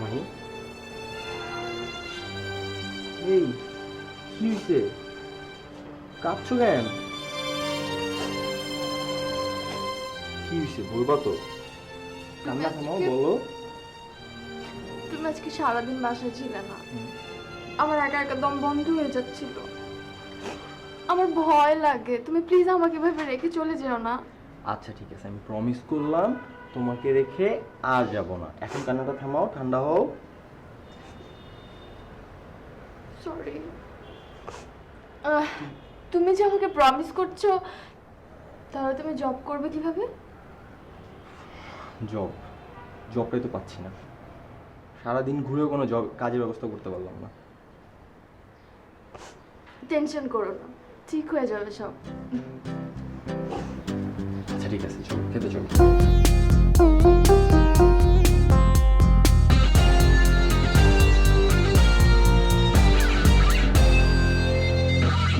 মাহি? এই কি হয়েছে কাঁদছো কেন? কি হয়েছে বলবা তো। কান্না থামাও বলো। তুমি আজকে সারাদিন বাসায় ছিলে না। আমার একা একা দম বন্ধ হয়ে যাচ্ছিল। আমার ভয় লাগে। তুমি প্লিজ আমাকে এভাবে রেখে চলে যেও না। আচ্ছা ঠিক আছে আমি প্রমিস করলাম। তোমাকে রেখে আর যাব না। এখন কান্নাটা থামাও ঠান্ডা হও। সরি তুমি যে আমাকে প্রমিস করছ তাহলে তুমি জব করবে কীভাবে? জব জবটাই তো পাচ্ছি না। সারাদিন ঘুরেও কোনো জব কাজের ব্যবস্থা করতে পারলাম না। টেনশন করো না ঠিক হয়ে যাবে সব। আচ্ছা ঠিক আছে চলো খেতে চলো।